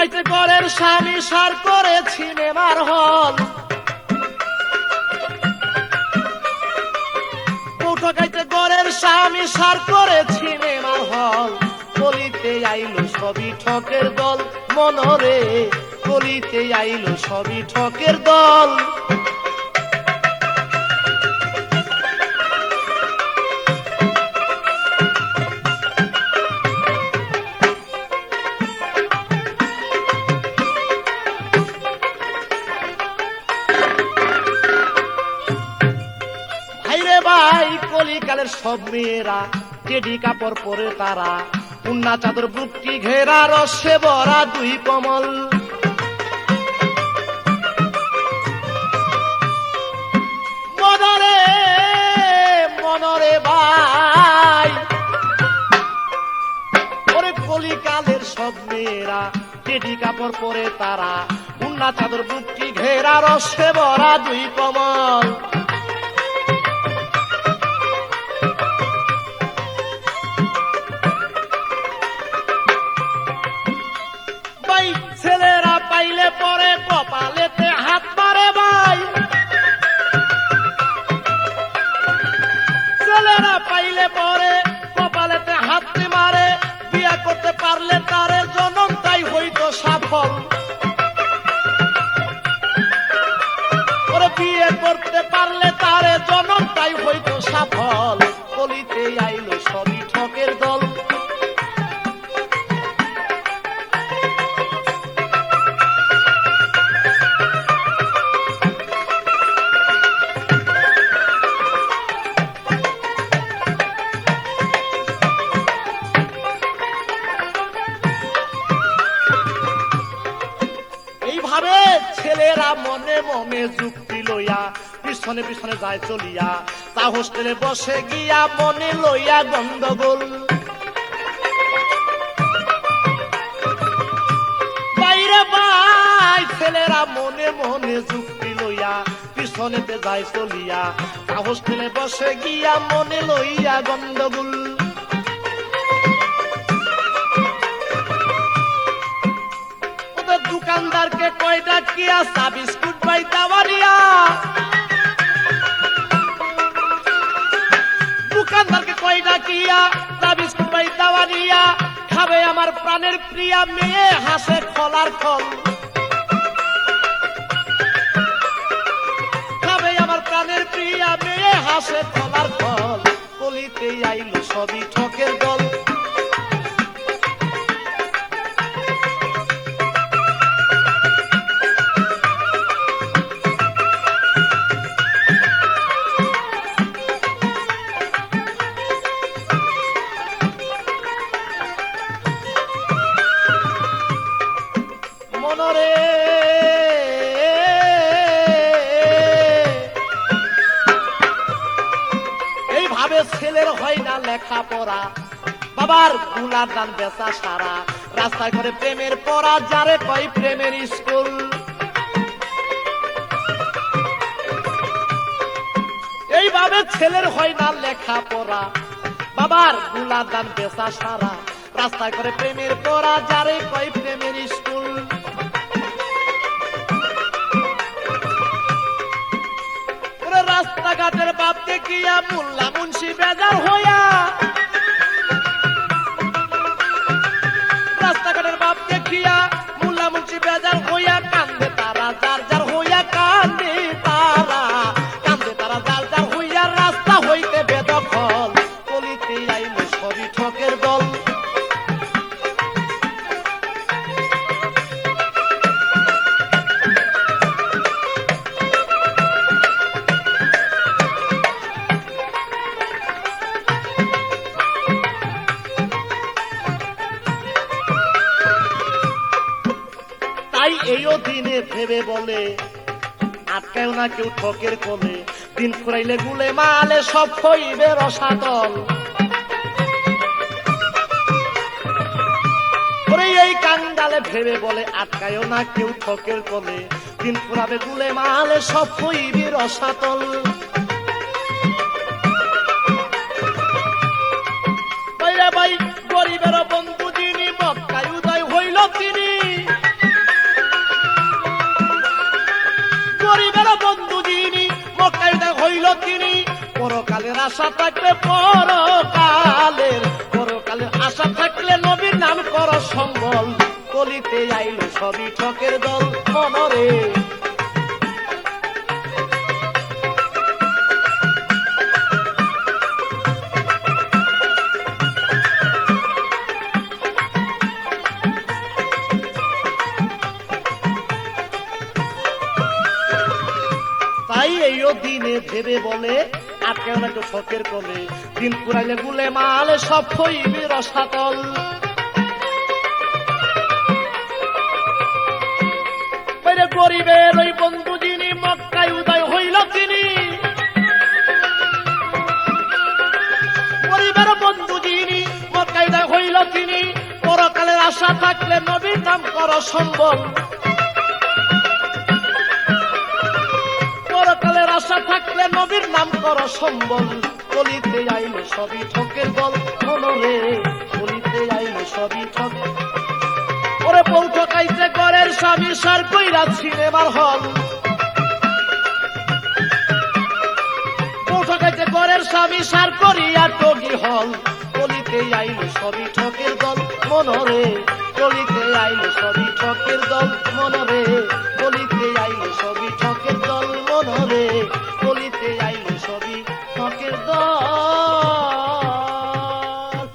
ঠকাইতে করের স্বামী সার করে সিনেমার হল। ঠকাইতে গড়ের স্বামী সার করে সিনেমার হল। বলিতে আইলো সবই ঠকের দল, মনরে কলিতে আইলো সবই ঠকের দল। কলিকালের সব মেয়েরা টেডি কাপড় পরে তারা, উন্না চাদর বুকটি ঘেরা, রসে ভরা দুই কমল। মনরে মনরে ভাই, ওরে কলিকালের সব মেয়েরা টেডি কাপড় পরে তারা, উন্না চাদর বুকটি ঘেরা, রসে ভরা দুই কমল। পাইলে পরে কপালেতে হাতটি মারে, বিয়া করতে পারলে তারে জনম, তাই হইতো সফল বিয়ে করতে পারলে তারে জনম, তাই হইতো এইভাবে ছেলেরা মনে মনে যুক্তি লইয়া, পিছনে পিছনে যায় চলিয়া। তা হোস্টেলে বসে গিয়া মনে লইয়া গন্ডগোল। বাইরে বাই, ছেলেরা মনে মনে যুক্তি লইয়া, পিছনেতে যায় চলিয়া। তা হোস্টেলে বসে গিয়া মনে লইয়া গন্ডগোল। কয়টা কিয়া চা বিস্কুট পাই দাওয়ারিয়া দোকানদারকে কয়টা কিয়া, চা বিস্কুট পাই দাওয়ারিয়া খাবে আমার প্রাণের প্রিয়া মেয়ে হাসে খলার খল খাবে আমার প্রাণের প্রিয়া মেয়ে হাসে খলার খল কলিতে আইলো সবই ঠকের হয় না লেখাপড়া। বাবারগুলার দান বেচা সারা। রাস্তায় করে প্রেমের পড়া, যারে কয় প্রেমের স্কুল। এইভাবে ছেলের হয় না লেখাপড়া। বাবারগুলার দান বেচা সারা। রাস্তায় করে প্রেমের পড়া, যারে কয় প্রেমের স্কুল। রাস্তাঘাটের বাপ দেখিয়া মোল্লা মুন্সি বেজার হইয়া দিনে ভেবে বলে আটকায় না কেউ ঠকের কোলে। দিন ফুরাইলে গুলে মালে, সব হইবে রসাতল। এই কাঙ্গালে ভেবে বলে, আটকায়ও না কেউ ঠকের কোলে। দিন ফুরাবে গুলে মালে, সব হইবে রসাতল। ভাই, গরিবের বন্ধু যিনি মক্কায় উদয় হইল তিনি। আশা থাকলে পরকালের পরকালের আশা থাকলে নবীর নাম কর সম্বল। কলিতে আইলো সবই ঠকের দল, মনরে। দিনে ভেবে বলে আটকে না কলে দিন পুরাইলে গুলে মালে, সব হইবি রসাতল। গরিবের ওই বন্ধু যিনি, মক্কায় উদয় হইল তিনি। গরিবের বন্ধু যিনি, মক্কায় উদয় হইল তিনি। পরকালের আশা থাকলে নবীর নাম কর সম্ভব। নাম কর সম্বল। কলিতে আইল সবই ঠকের বল। মনরে কলিতে আইল সবই ঠক। ওরে বউ ঠকাইতে করের স্বামী সার কইরা সিনেমার হল। ঠকাইতে করের স্বামী সার করিয়া টগি হল। কলিতে আইল সবই ঠকের দল। মনরে কলিতে আইল সবই ঠকের দল। মনরে কলিতে আইল সবই ঠকের দল। মনরে